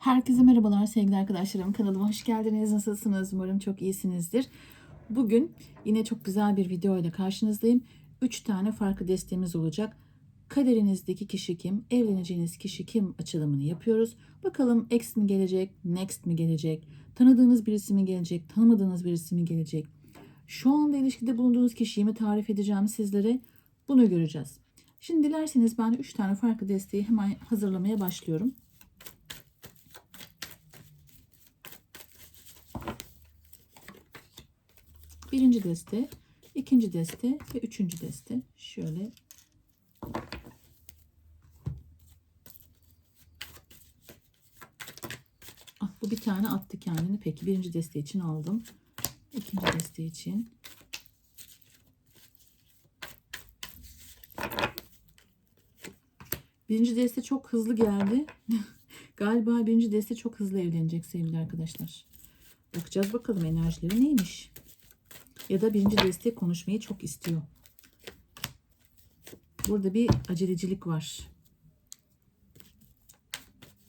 Herkese merhabalar sevgili arkadaşlarım. Kanalıma hoş geldiniz. Nasılsınız? Umarım çok iyisinizdir. Bugün yine çok güzel bir video ile karşınızdayım. 3 tane farklı desteğimiz olacak. Kaderinizdeki kişi kim? Evleneceğiniz kişi kim? Açılımını yapıyoruz. Bakalım X mi gelecek? Next mi gelecek? Tanıdığınız birisi mi gelecek? Tanımadığınız birisi mi gelecek? Şu anda ilişkide bulunduğunuz kişiyi mi tarif edeceğim sizlere? Bunu göreceğiz. Şimdi dilerseniz ben 3 tane farklı desteği hemen hazırlamaya başlıyorum. Birinci deste, ikinci deste ve üçüncü deste. Şöyle Ah, bu bir tane attı kendini. Peki birinci deste için aldım. İkinci deste için. Birinci deste çok hızlı geldi. Galiba birinci deste çok hızlı evlenecek sevgili arkadaşlar. Bakacağız bakalım enerjileri neymiş. Ya da birinci deste konuşmayı çok istiyor. Burada bir acelecilik var.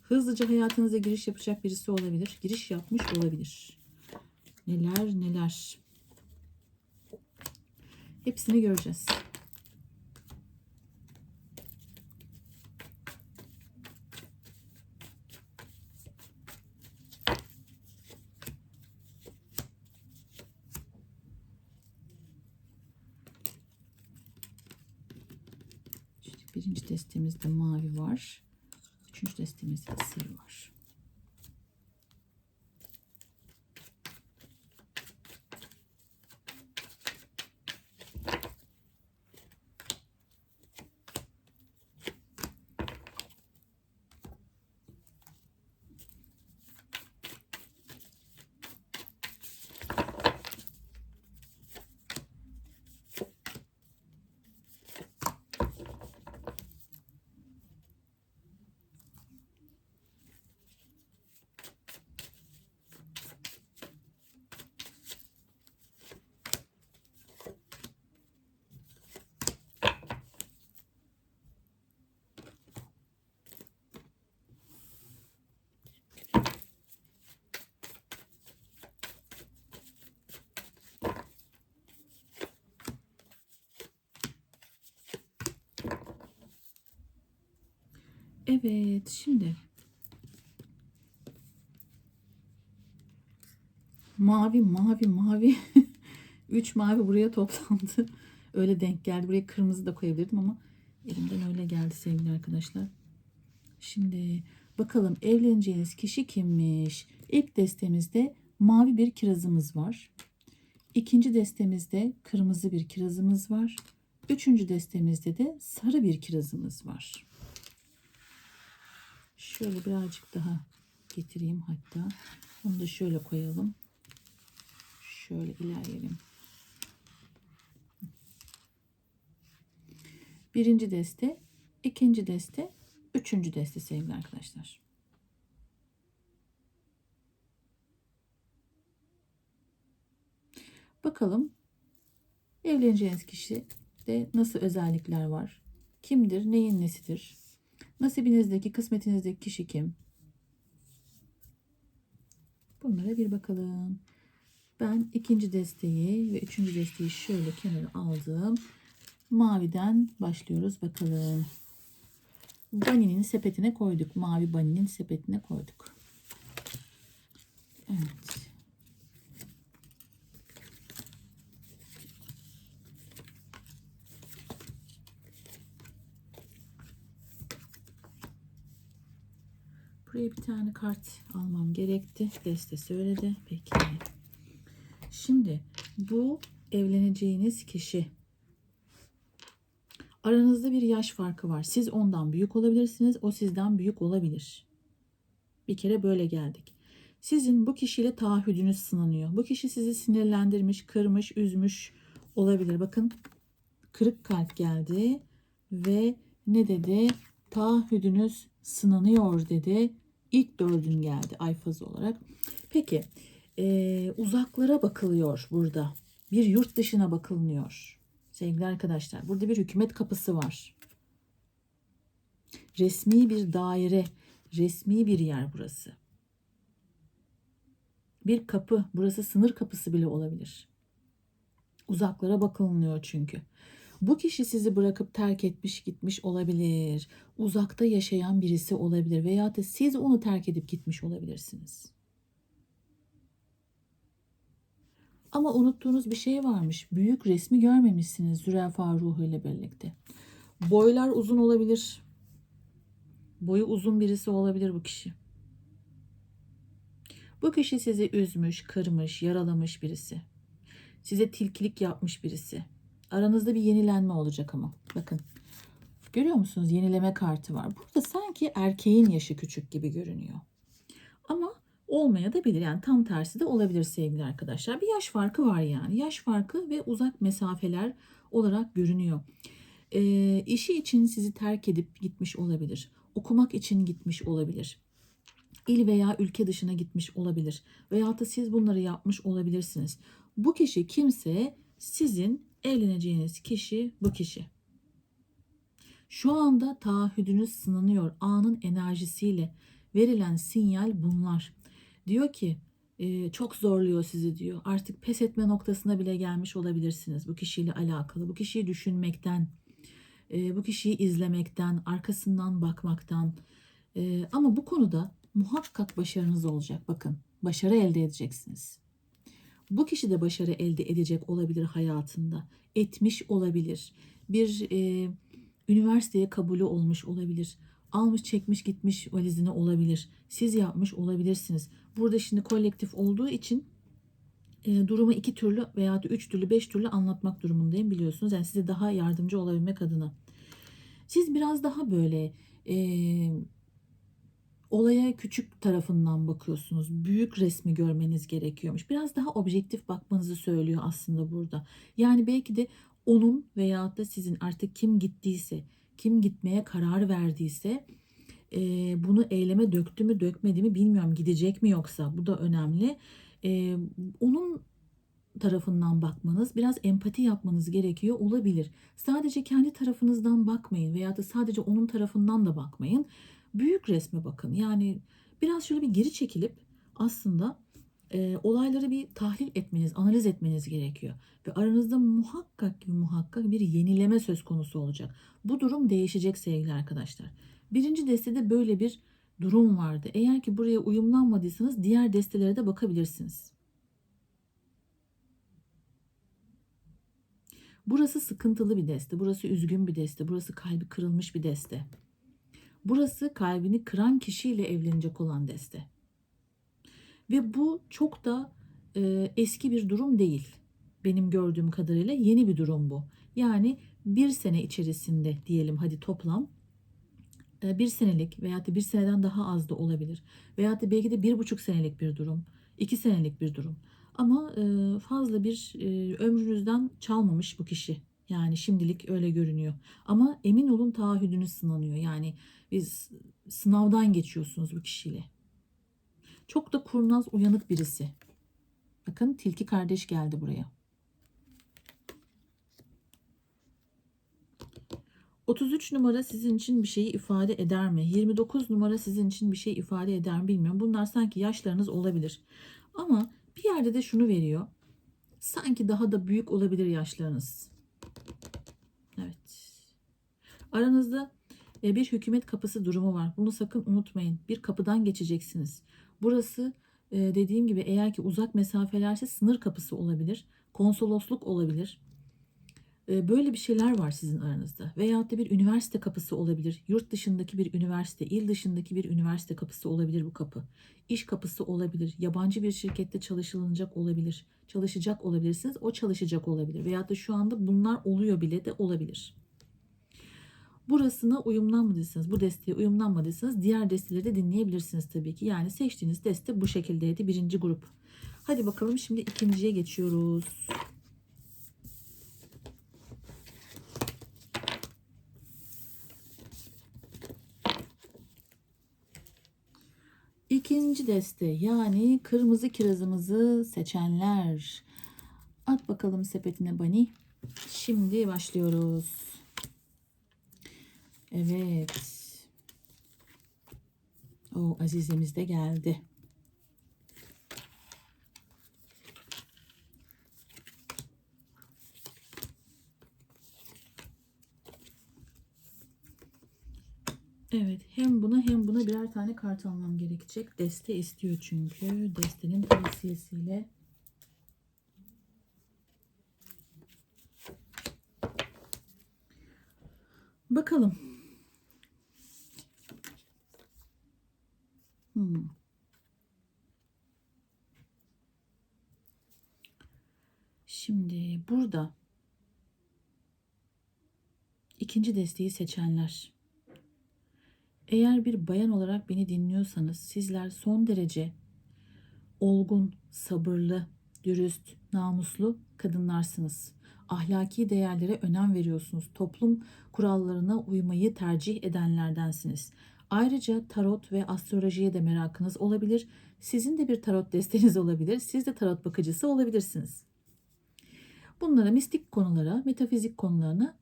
Hızlıca hayatınıza giriş yapacak birisi olabilir. Giriş yapmış olabilir. Neler neler. Hepsini göreceğiz. İşte birinci destemizde mavi var. Üçüncü destemizde sarı var. Evet, şimdi mavi, mavi, mavi. Üç mavi buraya toplandı. Öyle denk geldi. Buraya kırmızı da koyabilirdim ama elimden öyle geldi sevgili arkadaşlar. Şimdi bakalım evleneceğiniz kişi kimmiş? İlk destemizde mavi bir kirazımız var. İkinci destemizde kırmızı bir kirazımız var. Üçüncü destemizde de sarı bir kirazımız var. Şöyle birazcık daha getireyim hatta. Onu da şöyle koyalım. Şöyle ilerleyelim. Birinci deste, ikinci deste, üçüncü deste sevgili arkadaşlar. Bakalım evleneceğiniz kişi de nasıl özellikler var? Kimdir? Neyin nesidir? Nasibinizdeki, kısmetinizdeki kişi kim? Bunlara bir bakalım. Ben ikinci desteği ve üçüncü desteği şöyle kenara aldım. Maviden başlıyoruz bakalım. Bunny'nin sepetine koyduk. Mavi bunny'nin sepetine koyduk. Evet. Buraya bir tane kart almam gerekti. Deste söyledi. Peki. Şimdi bu evleneceğiniz kişi aranızda bir yaş farkı var. Siz ondan büyük olabilirsiniz. O sizden büyük olabilir. Bir kere böyle geldik. Sizin bu kişiyle taahhüdünüz sınanıyor. Bu kişi sizi sinirlendirmiş, kırmış, üzmüş olabilir. Bakın kırık kalp geldi ve ne dedi? Taahhüdünüz sınanıyor dedi. İlk dördün geldi ay fazı olarak. Peki e, uzaklara bakılıyor burada. Bir yurt dışına bakılmıyor. Sevgili arkadaşlar burada bir hükümet kapısı var. Resmi bir daire, resmi bir yer burası. Bir kapı, burası sınır kapısı bile olabilir. Uzaklara bakılmıyor çünkü. Bu kişi sizi bırakıp terk etmiş gitmiş olabilir. Uzakta yaşayan birisi olabilir veya da siz onu terk edip gitmiş olabilirsiniz. Ama unuttuğunuz bir şey varmış. Büyük resmi görmemişsiniz zürafa ruhu ile birlikte. Boylar uzun olabilir. Boyu uzun birisi olabilir bu kişi. Bu kişi sizi üzmüş, kırmış, yaralamış birisi. Size tilkilik yapmış birisi. Aranızda bir yenilenme olacak ama. Bakın. Görüyor musunuz? Yenileme kartı var. Burada sanki erkeğin yaşı küçük gibi görünüyor. Ama olmaya da bilir. Yani tam tersi de olabilir sevgili arkadaşlar. Bir yaş farkı var yani. Yaş farkı ve uzak mesafeler olarak görünüyor. E, işi için sizi terk edip gitmiş olabilir. Okumak için gitmiş olabilir. İl veya ülke dışına gitmiş olabilir. Veya da siz bunları yapmış olabilirsiniz. Bu kişi kimse sizin evleneceğiniz kişi bu kişi. Şu anda taahhüdünüz sınanıyor. Anın enerjisiyle verilen sinyal bunlar. Diyor ki e, çok zorluyor sizi diyor. Artık pes etme noktasına bile gelmiş olabilirsiniz bu kişiyle alakalı. Bu kişiyi düşünmekten, e, bu kişiyi izlemekten, arkasından bakmaktan. E, ama bu konuda muhakkak başarınız olacak. Bakın başarı elde edeceksiniz. Bu kişi de başarı elde edecek olabilir hayatında. Etmiş olabilir. Bir e, üniversiteye kabulü olmuş olabilir. Almış çekmiş gitmiş valizini olabilir. Siz yapmış olabilirsiniz. Burada şimdi kolektif olduğu için e, durumu iki türlü veya da üç türlü beş türlü anlatmak durumundayım biliyorsunuz. Yani size daha yardımcı olabilmek adına. Siz biraz daha böyle e, olaya küçük tarafından bakıyorsunuz. Büyük resmi görmeniz gerekiyormuş. Biraz daha objektif bakmanızı söylüyor aslında burada. Yani belki de onun veya da sizin artık kim gittiyse, kim gitmeye karar verdiyse e, bunu eyleme döktü mü dökmedi mi bilmiyorum. Gidecek mi yoksa bu da önemli. E, onun tarafından bakmanız, biraz empati yapmanız gerekiyor olabilir. Sadece kendi tarafınızdan bakmayın veya da sadece onun tarafından da bakmayın büyük resme bakın. Yani biraz şöyle bir geri çekilip aslında e, olayları bir tahlil etmeniz, analiz etmeniz gerekiyor. Ve aranızda muhakkak muhakkak bir yenileme söz konusu olacak. Bu durum değişecek sevgili arkadaşlar. Birinci destede böyle bir durum vardı. Eğer ki buraya uyumlanmadıysanız diğer destelere de bakabilirsiniz. Burası sıkıntılı bir deste, burası üzgün bir deste, burası kalbi kırılmış bir deste. Burası kalbini kıran kişiyle evlenecek olan deste. Ve bu çok da e, eski bir durum değil. Benim gördüğüm kadarıyla yeni bir durum bu. Yani bir sene içerisinde diyelim hadi toplam e, bir senelik veya da bir seneden daha az da olabilir. Veya da belki de bir buçuk senelik bir durum, iki senelik bir durum. Ama e, fazla bir e, ömrünüzden çalmamış bu kişi. Yani şimdilik öyle görünüyor. Ama emin olun taahhüdünüz sınanıyor. Yani biz sınavdan geçiyorsunuz bu kişiyle. Çok da kurnaz, uyanık birisi. Bakın tilki kardeş geldi buraya. 33 numara sizin için bir şeyi ifade eder mi? 29 numara sizin için bir şey ifade eder mi bilmiyorum. Bunlar sanki yaşlarınız olabilir. Ama bir yerde de şunu veriyor. Sanki daha da büyük olabilir yaşlarınız. Aranızda e, bir hükümet kapısı durumu var. Bunu sakın unutmayın. Bir kapıdan geçeceksiniz. Burası e, dediğim gibi eğer ki uzak mesafelerse sınır kapısı olabilir. Konsolosluk olabilir. E, böyle bir şeyler var sizin aranızda. Veyahut da bir üniversite kapısı olabilir. Yurt dışındaki bir üniversite, il dışındaki bir üniversite kapısı olabilir bu kapı. İş kapısı olabilir. Yabancı bir şirkette çalışılacak olabilir. Çalışacak olabilirsiniz. O çalışacak olabilir. Veyahut da şu anda bunlar oluyor bile de olabilir. Burasına uyumlanmadıysanız, bu desteğe uyumlanmadıysanız diğer desteleri de dinleyebilirsiniz tabii ki. Yani seçtiğiniz deste bu şekildeydi birinci grup. Hadi bakalım şimdi ikinciye geçiyoruz. İkinci deste yani kırmızı kirazımızı seçenler. At bakalım sepetine Bani. Şimdi başlıyoruz. Evet. O Azizemiz de geldi. Evet hem buna hem buna birer tane kart almam gerekecek. Deste istiyor çünkü. Destenin tavsiyesiyle. Bakalım. Hmm. Şimdi burada ikinci desteği seçenler. Eğer bir bayan olarak beni dinliyorsanız sizler son derece olgun, sabırlı, dürüst, namuslu kadınlarsınız. Ahlaki değerlere önem veriyorsunuz. Toplum kurallarına uymayı tercih edenlerdensiniz. Ayrıca tarot ve astrolojiye de merakınız olabilir. Sizin de bir tarot desteniz olabilir. Siz de tarot bakıcısı olabilirsiniz. Bunlara mistik konulara, metafizik konularına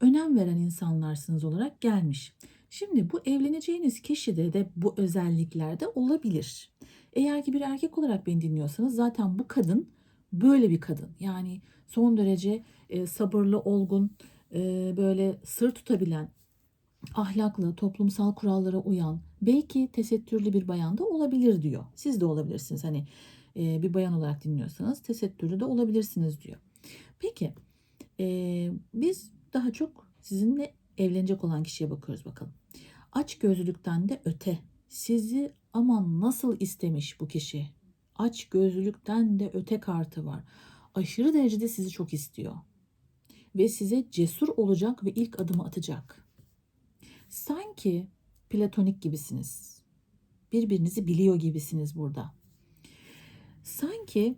önem veren insanlarsınız olarak gelmiş. Şimdi bu evleneceğiniz kişide de bu özellikler de olabilir. Eğer ki bir erkek olarak beni dinliyorsanız zaten bu kadın böyle bir kadın. Yani son derece e, sabırlı, olgun, e, böyle sır tutabilen, ahlaklı, toplumsal kurallara uyan, belki tesettürlü bir bayan da olabilir diyor. Siz de olabilirsiniz. Hani e, bir bayan olarak dinliyorsanız tesettürlü de olabilirsiniz diyor. Peki e, biz daha çok sizinle evlenecek olan kişiye bakıyoruz bakalım. Aç gözlülükten de öte. Sizi aman nasıl istemiş bu kişi. Aç gözlülükten de öte kartı var. Aşırı derecede sizi çok istiyor. Ve size cesur olacak ve ilk adımı atacak. Sanki platonik gibisiniz. Birbirinizi biliyor gibisiniz burada. Sanki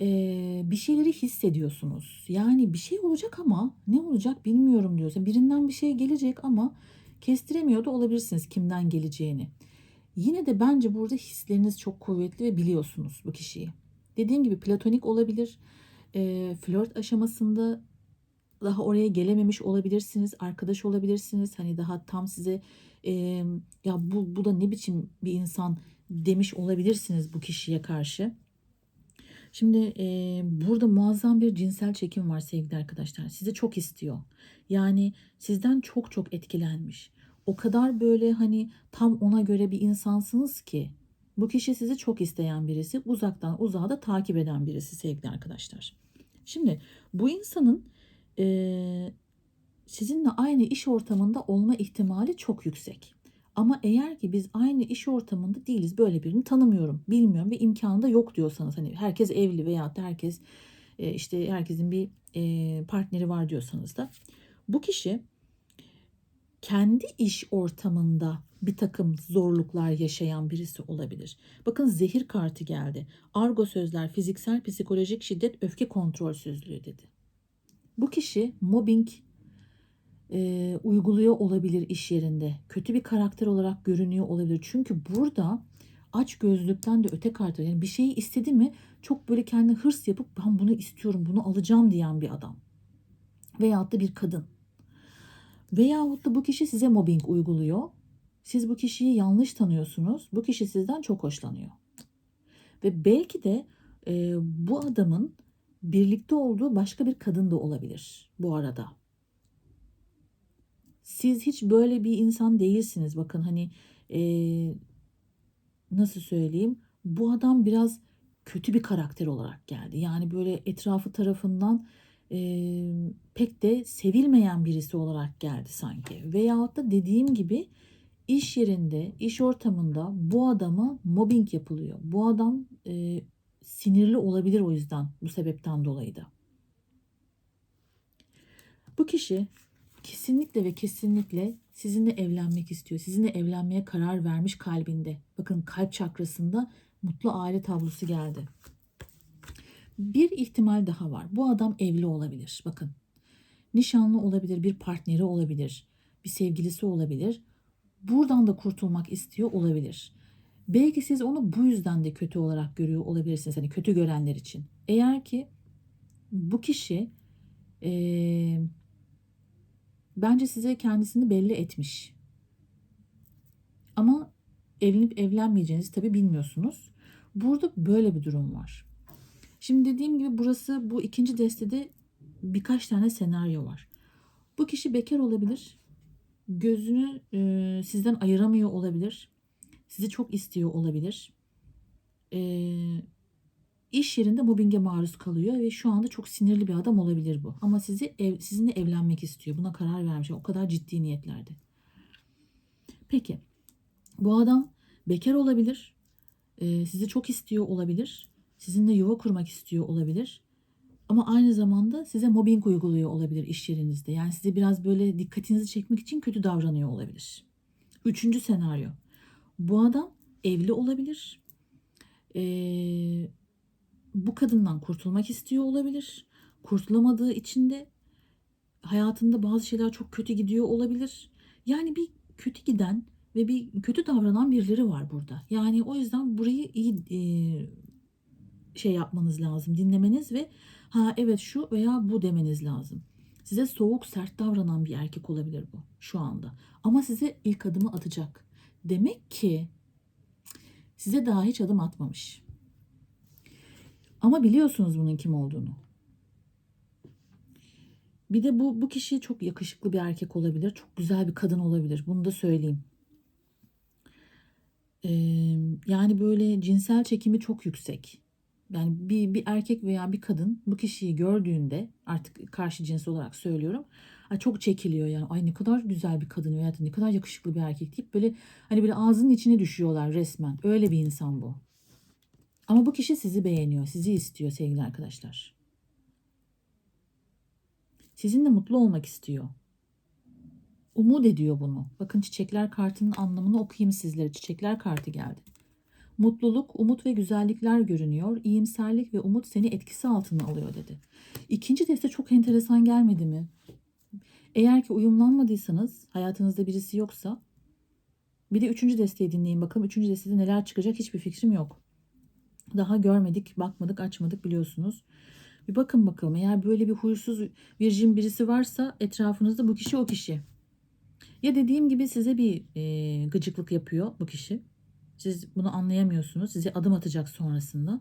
e, bir şeyleri hissediyorsunuz. Yani bir şey olacak ama ne olacak bilmiyorum diyorsun. Birinden bir şey gelecek ama kestiremiyor da olabilirsiniz kimden geleceğini. Yine de bence burada hisleriniz çok kuvvetli ve biliyorsunuz bu kişiyi. Dediğim gibi platonik olabilir. E, flört aşamasında daha oraya gelememiş olabilirsiniz. Arkadaş olabilirsiniz. Hani daha tam size e, ya bu, bu da ne biçim bir insan demiş olabilirsiniz bu kişiye karşı. Şimdi e, burada muazzam bir cinsel çekim var sevgili arkadaşlar. Sizi çok istiyor. Yani sizden çok çok etkilenmiş. O kadar böyle hani tam ona göre bir insansınız ki bu kişi sizi çok isteyen birisi, uzaktan uzağa da takip eden birisi sevgili arkadaşlar. Şimdi bu insanın e, sizinle aynı iş ortamında olma ihtimali çok yüksek. Ama eğer ki biz aynı iş ortamında değiliz, böyle birini tanımıyorum, bilmiyorum ve imkanı da yok diyorsanız hani herkes evli veya da herkes işte herkesin bir partneri var diyorsanız da bu kişi kendi iş ortamında bir takım zorluklar yaşayan birisi olabilir. Bakın zehir kartı geldi. Argo sözler fiziksel psikolojik şiddet öfke kontrolsüzlüğü dedi. Bu kişi mobbing e, uyguluyor olabilir iş yerinde. Kötü bir karakter olarak görünüyor olabilir. Çünkü burada aç gözlükten de öte kartı yani bir şeyi istedi mi çok böyle kendi hırs yapıp ben bunu istiyorum bunu alacağım diyen bir adam. Veyahut da bir kadın. Veyahut da bu kişi size mobbing uyguluyor. Siz bu kişiyi yanlış tanıyorsunuz. Bu kişi sizden çok hoşlanıyor. Ve belki de e, bu adamın birlikte olduğu başka bir kadın da olabilir bu arada. Siz hiç böyle bir insan değilsiniz. Bakın hani e, nasıl söyleyeyim? Bu adam biraz kötü bir karakter olarak geldi. Yani böyle etrafı tarafından e, pek de sevilmeyen birisi olarak geldi sanki. Veyahut da dediğim gibi iş yerinde, iş ortamında bu adama mobbing yapılıyor. Bu adam e, sinirli olabilir o yüzden bu sebepten dolayı da. Bu kişi kesinlikle ve kesinlikle sizinle evlenmek istiyor. Sizinle evlenmeye karar vermiş kalbinde. Bakın kalp çakrasında mutlu aile tablosu geldi. Bir ihtimal daha var. Bu adam evli olabilir. Bakın. Nişanlı olabilir, bir partneri olabilir, bir sevgilisi olabilir. Buradan da kurtulmak istiyor olabilir. Belki siz onu bu yüzden de kötü olarak görüyor olabilirsiniz. Hani kötü görenler için. Eğer ki bu kişi ee, bence size kendisini belli etmiş. Ama evlenip evlenmeyeceğinizi tabii bilmiyorsunuz. Burada böyle bir durum var. Şimdi dediğim gibi burası bu ikinci destede birkaç tane senaryo var. Bu kişi bekar olabilir. gözünü e, sizden ayıramıyor olabilir. Sizi çok istiyor olabilir. E, iş yerinde mobbinge maruz kalıyor ve şu anda çok sinirli bir adam olabilir bu. Ama sizi ev, sizinle evlenmek istiyor. Buna karar vermiş. O kadar ciddi niyetlerde. Peki. Bu adam bekar olabilir. E, sizi çok istiyor olabilir. Sizinle yuva kurmak istiyor olabilir. Ama aynı zamanda size mobbing uyguluyor olabilir iş yerinizde. Yani size biraz böyle dikkatinizi çekmek için kötü davranıyor olabilir. Üçüncü senaryo. Bu adam evli olabilir. Ee, bu kadından kurtulmak istiyor olabilir. Kurtulamadığı için de hayatında bazı şeyler çok kötü gidiyor olabilir. Yani bir kötü giden ve bir kötü davranan birileri var burada. Yani o yüzden burayı iyi e, şey yapmanız lazım. Dinlemeniz ve ha evet şu veya bu demeniz lazım. Size soğuk sert davranan bir erkek olabilir bu şu anda. Ama size ilk adımı atacak. Demek ki size daha hiç adım atmamış. Ama biliyorsunuz bunun kim olduğunu. Bir de bu bu kişi çok yakışıklı bir erkek olabilir, çok güzel bir kadın olabilir. Bunu da söyleyeyim. Ee, yani böyle cinsel çekimi çok yüksek. Yani bir, bir erkek veya bir kadın bu kişiyi gördüğünde artık karşı cins olarak söylüyorum. Ay çok çekiliyor yani. Ay ne kadar güzel bir kadın veya ne kadar yakışıklı bir erkek deyip böyle hani böyle ağzının içine düşüyorlar resmen. Öyle bir insan bu. Ama bu kişi sizi beğeniyor, sizi istiyor sevgili arkadaşlar. Sizinle mutlu olmak istiyor. Umut ediyor bunu. Bakın çiçekler kartının anlamını okuyayım sizlere. Çiçekler kartı geldi. Mutluluk, umut ve güzellikler görünüyor. İyimserlik ve umut seni etkisi altına alıyor dedi. İkinci deste çok enteresan gelmedi mi? Eğer ki uyumlanmadıysanız, hayatınızda birisi yoksa bir de üçüncü desteği dinleyin bakalım. Üçüncü destede neler çıkacak hiçbir fikrim yok. Daha görmedik, bakmadık, açmadık biliyorsunuz. Bir bakın bakalım eğer böyle bir huysuz virjin birisi varsa etrafınızda bu kişi o kişi. Ya dediğim gibi size bir e, gıcıklık yapıyor bu kişi. Siz bunu anlayamıyorsunuz. Size adım atacak sonrasında.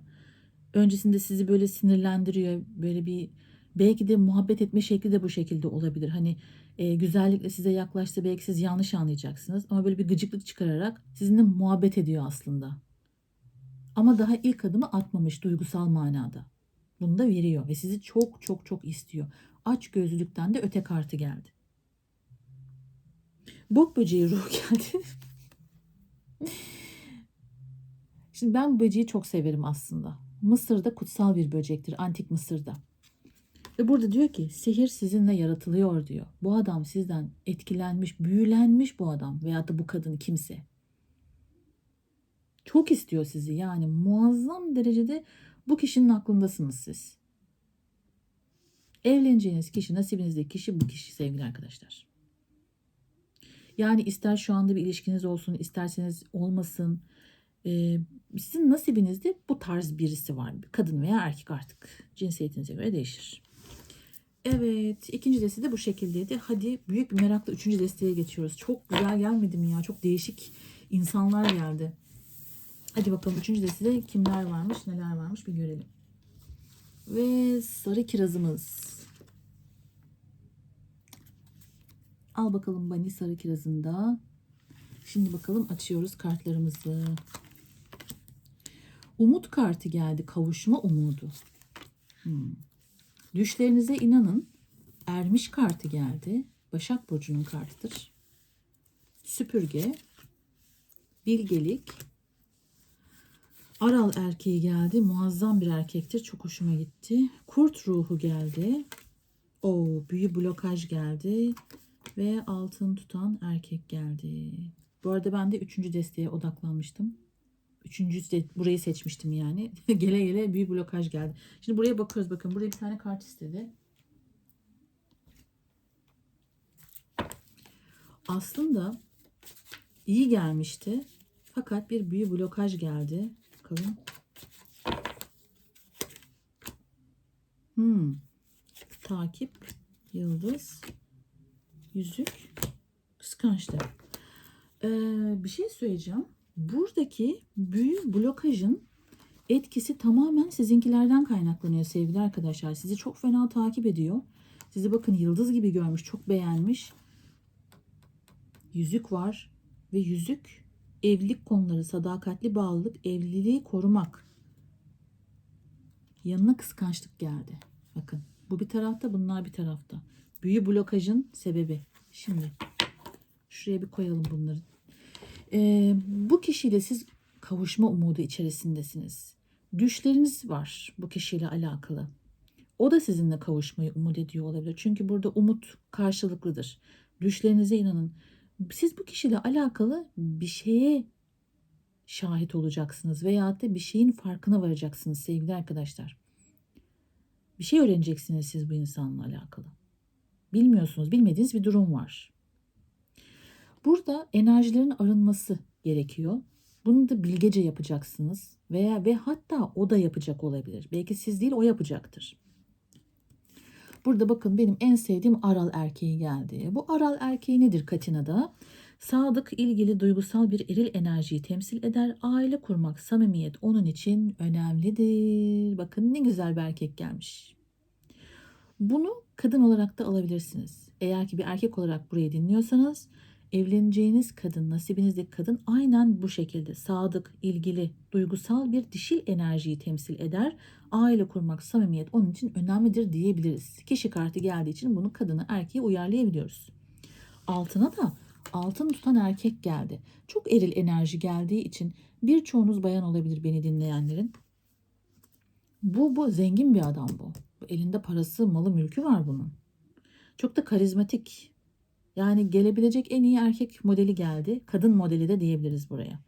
Öncesinde sizi böyle sinirlendiriyor. Böyle bir belki de muhabbet etme şekli de bu şekilde olabilir. Hani e, güzellikle size yaklaşsa belki siz yanlış anlayacaksınız. Ama böyle bir gıcıklık çıkararak sizinle muhabbet ediyor aslında. Ama daha ilk adımı atmamış duygusal manada. Bunu da veriyor ve sizi çok çok çok istiyor. Aç gözlülükten de öte kartı geldi. Bok böceği ruh geldi. Şimdi ben bu böceği çok severim aslında. Mısır'da kutsal bir böcektir. Antik Mısır'da. Ve burada diyor ki sihir sizinle yaratılıyor diyor. Bu adam sizden etkilenmiş, büyülenmiş bu adam veya da bu kadın kimse. Çok istiyor sizi yani muazzam derecede bu kişinin aklındasınız siz. Evleneceğiniz kişi, nasibinizdeki kişi bu kişi sevgili arkadaşlar. Yani ister şu anda bir ilişkiniz olsun, isterseniz olmasın. Ee, sizin nasibinizde bu tarz birisi var. Kadın veya erkek artık. Cinsiyetinize göre değişir. Evet. ikinci deste de bu şekildeydi. Hadi büyük bir merakla üçüncü desteye geçiyoruz. Çok güzel gelmedi mi ya? Çok değişik insanlar geldi. Hadi bakalım üçüncü destede kimler varmış, neler varmış bir görelim. Ve sarı kirazımız. Al bakalım Bani sarı kirazında. Şimdi bakalım açıyoruz kartlarımızı. Umut kartı geldi. Kavuşma umudu. Hmm. Düşlerinize inanın. Ermiş kartı geldi. Başak Burcu'nun kartıdır. Süpürge. Bilgelik. Aral erkeği geldi. Muazzam bir erkektir. Çok hoşuma gitti. Kurt ruhu geldi. O büyü blokaj geldi. Ve altın tutan erkek geldi. Bu arada ben de üçüncü desteğe odaklanmıştım. Üçüncü de burayı seçmiştim yani. gele gele büyük blokaj geldi. Şimdi buraya bakıyoruz. Bakın buraya bir tane kart istedi. Aslında iyi gelmişti. Fakat bir büyü blokaj geldi. Bakalım. Hmm. Takip. Yıldız. Yüzük. Kıskançlık. Ee, bir şey söyleyeceğim. Buradaki büyü blokajın etkisi tamamen sizinkilerden kaynaklanıyor sevgili arkadaşlar. Sizi çok fena takip ediyor. Sizi bakın yıldız gibi görmüş, çok beğenmiş. yüzük var ve yüzük evlilik konuları, sadakatli bağlılık, evliliği korumak. Yanına kıskançlık geldi. Bakın bu bir tarafta bunlar bir tarafta. Büyü blokajın sebebi. Şimdi şuraya bir koyalım bunları. Ee, bu kişiyle siz kavuşma umudu içerisindesiniz. Düşleriniz var bu kişiyle alakalı. O da sizinle kavuşmayı umut ediyor olabilir. Çünkü burada umut karşılıklıdır. Düşlerinize inanın. Siz bu kişiyle alakalı bir şeye şahit olacaksınız veya da bir şeyin farkına varacaksınız sevgili arkadaşlar. Bir şey öğreneceksiniz siz bu insanla alakalı. Bilmiyorsunuz, bilmediğiniz bir durum var. Burada enerjilerin arınması gerekiyor. Bunu da bilgece yapacaksınız veya ve hatta o da yapacak olabilir. Belki siz değil o yapacaktır. Burada bakın benim en sevdiğim aral erkeği geldi. Bu aral erkeği nedir Katina'da? Sadık, ilgili, duygusal bir eril enerjiyi temsil eder. Aile kurmak, samimiyet onun için önemlidir. Bakın ne güzel bir erkek gelmiş. Bunu kadın olarak da alabilirsiniz. Eğer ki bir erkek olarak burayı dinliyorsanız evleneceğiniz kadın, nasibinizdeki kadın aynen bu şekilde sadık, ilgili, duygusal bir dişil enerjiyi temsil eder. Aile kurmak, samimiyet onun için önemlidir diyebiliriz. Kişi kartı geldiği için bunu kadına erkeğe uyarlayabiliyoruz. Altına da altın tutan erkek geldi. Çok eril enerji geldiği için birçoğunuz bayan olabilir beni dinleyenlerin. Bu bu zengin bir adam bu. Elinde parası, malı, mülkü var bunun. Çok da karizmatik. Yani gelebilecek en iyi erkek modeli geldi. Kadın modeli de diyebiliriz buraya.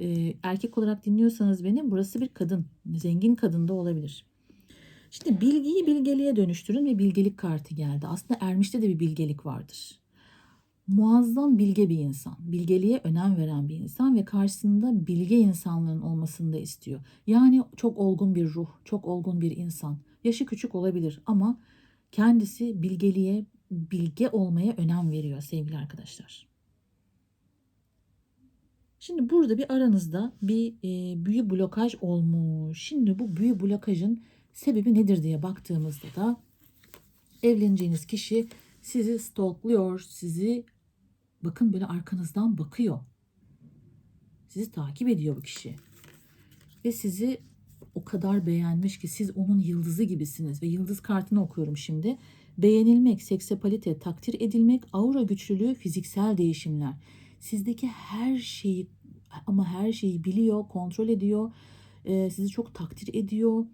Ee, erkek olarak dinliyorsanız beni burası bir kadın. Zengin kadın da olabilir. Şimdi bilgiyi bilgeliğe dönüştürün ve bilgelik kartı geldi. Aslında Ermiş'te de bir bilgelik vardır muazzam bilge bir insan, bilgeliğe önem veren bir insan ve karşısında bilge insanların olmasını da istiyor. Yani çok olgun bir ruh, çok olgun bir insan. Yaşı küçük olabilir ama kendisi bilgeliğe, bilge olmaya önem veriyor sevgili arkadaşlar. Şimdi burada bir aranızda bir e, büyü blokaj olmuş. Şimdi bu büyü blokajın sebebi nedir diye baktığımızda da evleneceğiniz kişi sizi stalkluyor, sizi bakın böyle arkanızdan bakıyor. Sizi takip ediyor bu kişi. Ve sizi o kadar beğenmiş ki siz onun yıldızı gibisiniz ve yıldız kartını okuyorum şimdi. Beğenilmek, seksapalite, takdir edilmek, aura güçlülüğü, fiziksel değişimler. Sizdeki her şeyi ama her şeyi biliyor, kontrol ediyor. Ee, sizi çok takdir ediyor.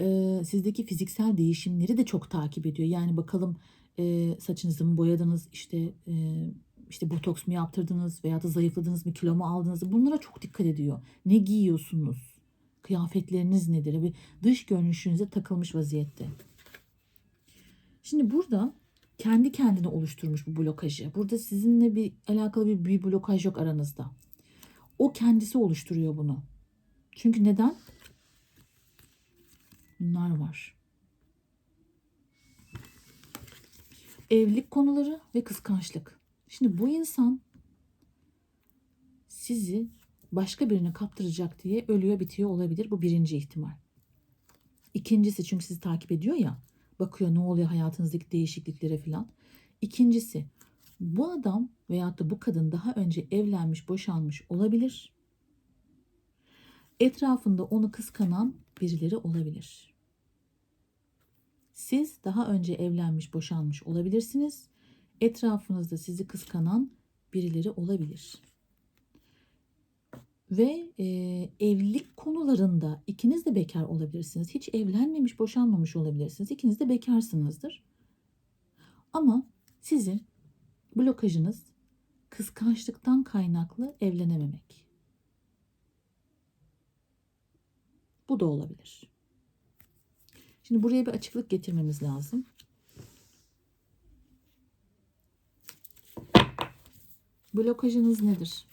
Ee, sizdeki fiziksel değişimleri de çok takip ediyor. Yani bakalım e, saçınızı mı boyadınız, işte e, işte botoks mu yaptırdınız veya da zayıfladınız mı, kilo mu aldınız bunlara çok dikkat ediyor. Ne giyiyorsunuz? Kıyafetleriniz nedir? Bir dış görünüşünüze takılmış vaziyette. Şimdi burada kendi kendine oluşturmuş bu blokajı. Burada sizinle bir alakalı bir, bir blokaj yok aranızda. O kendisi oluşturuyor bunu. Çünkü neden? Bunlar var. Evlilik konuları ve kıskançlık. Şimdi bu insan sizi başka birine kaptıracak diye ölüyor bitiyor olabilir. Bu birinci ihtimal. İkincisi çünkü sizi takip ediyor ya. Bakıyor ne oluyor hayatınızdaki değişikliklere falan. İkincisi bu adam veyahut da bu kadın daha önce evlenmiş, boşanmış olabilir. Etrafında onu kıskanan birileri olabilir. Siz daha önce evlenmiş, boşanmış olabilirsiniz. Etrafınızda sizi kıskanan birileri olabilir. Ve e, evlilik konularında ikiniz de bekar olabilirsiniz. Hiç evlenmemiş, boşanmamış olabilirsiniz. İkiniz de bekarsınızdır. Ama sizin blokajınız kıskançlıktan kaynaklı evlenememek. Bu da olabilir. Şimdi buraya bir açıklık getirmemiz lazım. Blokajınız nedir?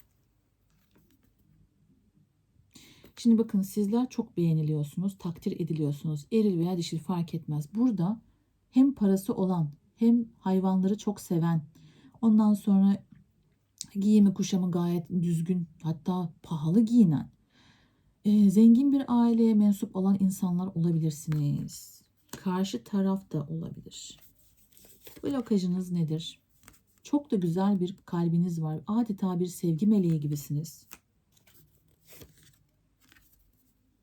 Şimdi bakın sizler çok beğeniliyorsunuz, takdir ediliyorsunuz. Eril veya dişil fark etmez. Burada hem parası olan hem hayvanları çok seven ondan sonra giyimi kuşamı gayet düzgün hatta pahalı giyinen e, zengin bir aileye mensup olan insanlar olabilirsiniz. Karşı taraf da olabilir. Blokajınız nedir? Çok da güzel bir kalbiniz var. Adeta bir sevgi meleği gibisiniz.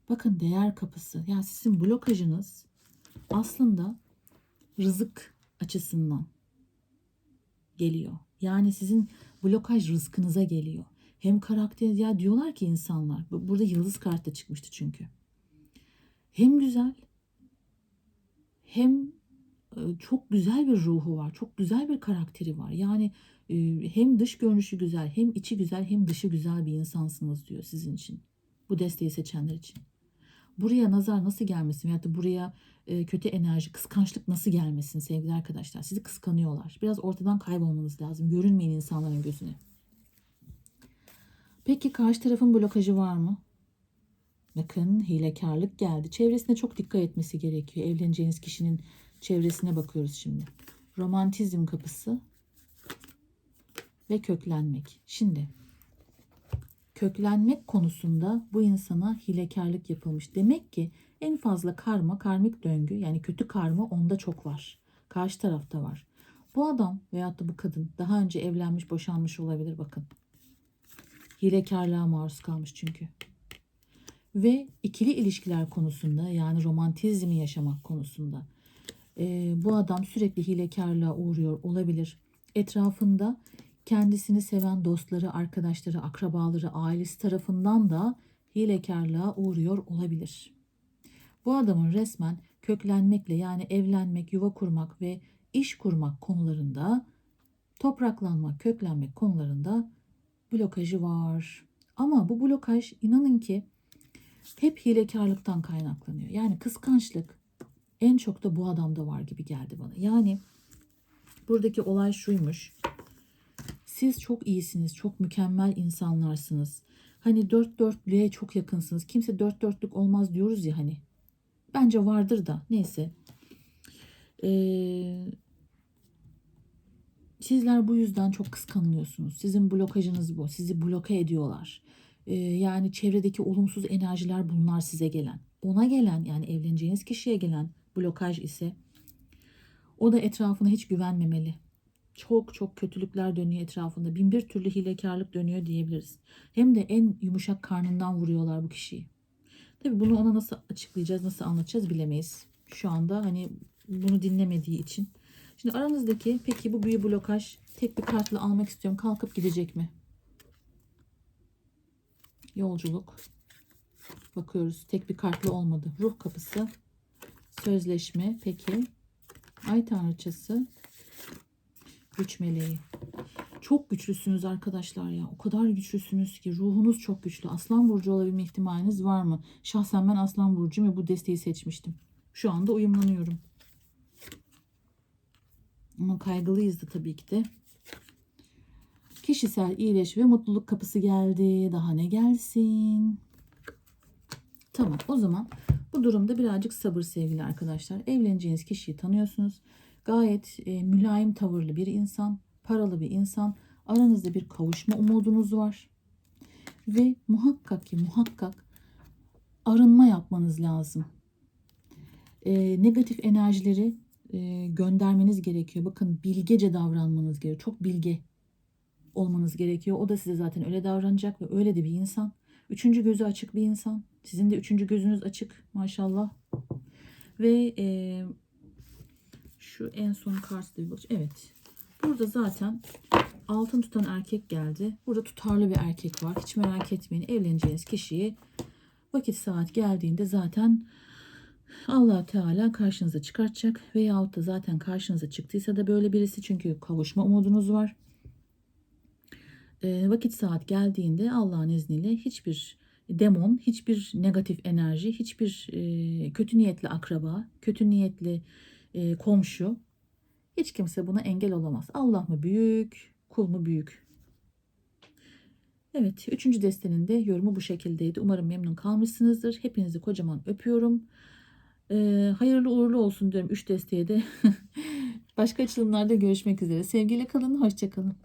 Bakın değer kapısı. Yani sizin blokajınız aslında rızık açısından geliyor. Yani sizin blokaj rızkınıza geliyor. Hem karakter ya diyorlar ki insanlar bu- burada yıldız kartı çıkmıştı çünkü. Hem güzel hem e, çok güzel bir ruhu var. Çok güzel bir karakteri var. Yani e, hem dış görünüşü güzel, hem içi güzel, hem dışı güzel bir insansınız diyor sizin için. Bu desteği seçenler için. Buraya nazar nasıl gelmesin veyahut da buraya e, kötü enerji, kıskançlık nasıl gelmesin sevgili arkadaşlar. Sizi kıskanıyorlar. Biraz ortadan kaybolmanız lazım. Görünmeyin insanların gözüne. Peki karşı tarafın blokajı var mı? Bakın hilekarlık geldi. Çevresine çok dikkat etmesi gerekiyor. Evleneceğiniz kişinin çevresine bakıyoruz şimdi. Romantizm kapısı ve köklenmek. Şimdi köklenmek konusunda bu insana hilekarlık yapılmış. Demek ki en fazla karma, karmik döngü yani kötü karma onda çok var. Karşı tarafta var. Bu adam veyahut da bu kadın daha önce evlenmiş, boşanmış olabilir bakın. Hilekarlığa maruz kalmış çünkü. Ve ikili ilişkiler konusunda yani romantizmi yaşamak konusunda e, bu adam sürekli hilekarlığa uğruyor olabilir. Etrafında kendisini seven dostları, arkadaşları, akrabaları, ailesi tarafından da hilekarlığa uğruyor olabilir. Bu adamın resmen köklenmekle yani evlenmek, yuva kurmak ve iş kurmak konularında topraklanmak, köklenmek konularında blokajı var. Ama bu blokaj inanın ki hep hilekarlıktan kaynaklanıyor. Yani kıskançlık en çok da bu adamda var gibi geldi bana. Yani buradaki olay şuymuş. Siz çok iyisiniz, çok mükemmel insanlarsınız. Hani dört dörtlüğe çok yakınsınız. Kimse dört dörtlük olmaz diyoruz ya hani. Bence vardır da neyse. Ee, sizler bu yüzden çok kıskanılıyorsunuz. Sizin blokajınız bu. Sizi bloke ediyorlar. Ee, yani çevredeki olumsuz enerjiler bunlar size gelen. Ona gelen yani evleneceğiniz kişiye gelen blokaj ise o da etrafına hiç güvenmemeli. Çok çok kötülükler dönüyor etrafında. Bin bir türlü hilekarlık dönüyor diyebiliriz. Hem de en yumuşak karnından vuruyorlar bu kişiyi. Tabii bunu ona nasıl açıklayacağız, nasıl anlatacağız bilemeyiz. Şu anda hani bunu dinlemediği için. Şimdi aranızdaki peki bu büyü blokaj tek bir kartla almak istiyorum. Kalkıp gidecek mi? Yolculuk. Bakıyoruz. Tek bir kartla olmadı. Ruh kapısı. Sözleşme. Peki. Ay tanrıçası. Güç meleği. Çok güçlüsünüz arkadaşlar ya. O kadar güçlüsünüz ki ruhunuz çok güçlü. Aslan burcu olabilme ihtimaliniz var mı? Şahsen ben Aslan burcuyum ve bu desteği seçmiştim. Şu anda uyumlanıyorum. Ama kaygılıyız da tabii ki de. Kişisel iyileş ve mutluluk kapısı geldi. Daha ne gelsin? Tamam o zaman bu durumda birazcık sabır sevgili arkadaşlar. Evleneceğiniz kişiyi tanıyorsunuz. Gayet e, mülayim tavırlı bir insan, paralı bir insan. Aranızda bir kavuşma umudunuz var. Ve muhakkak ki muhakkak arınma yapmanız lazım. E, negatif enerjileri e, göndermeniz gerekiyor. Bakın bilgece davranmanız gerekiyor. Çok bilge olmanız gerekiyor. O da size zaten öyle davranacak ve öyle de bir insan. Üçüncü gözü açık bir insan. Sizin de üçüncü gözünüz açık maşallah. Ve e, şu en son kartı bir bakış. Evet. Burada zaten altın tutan erkek geldi. Burada tutarlı bir erkek var. Hiç merak etmeyin. Evleneceğiniz kişiyi vakit saat geldiğinde zaten allah Teala karşınıza çıkartacak. Veyahut da zaten karşınıza çıktıysa da böyle birisi çünkü kavuşma umudunuz var. E, vakit saat geldiğinde Allah'ın izniyle hiçbir demon, hiçbir negatif enerji, hiçbir e, kötü niyetli akraba, kötü niyetli e, komşu hiç kimse buna engel olamaz. Allah mı büyük, kul mu büyük? Evet, üçüncü destenin de yorumu bu şekildeydi. Umarım memnun kalmışsınızdır. Hepinizi kocaman öpüyorum. Ee, hayırlı uğurlu olsun diyorum üç desteğe de. Başka açılımlarda görüşmek üzere. Sevgiyle kalın, hoşçakalın.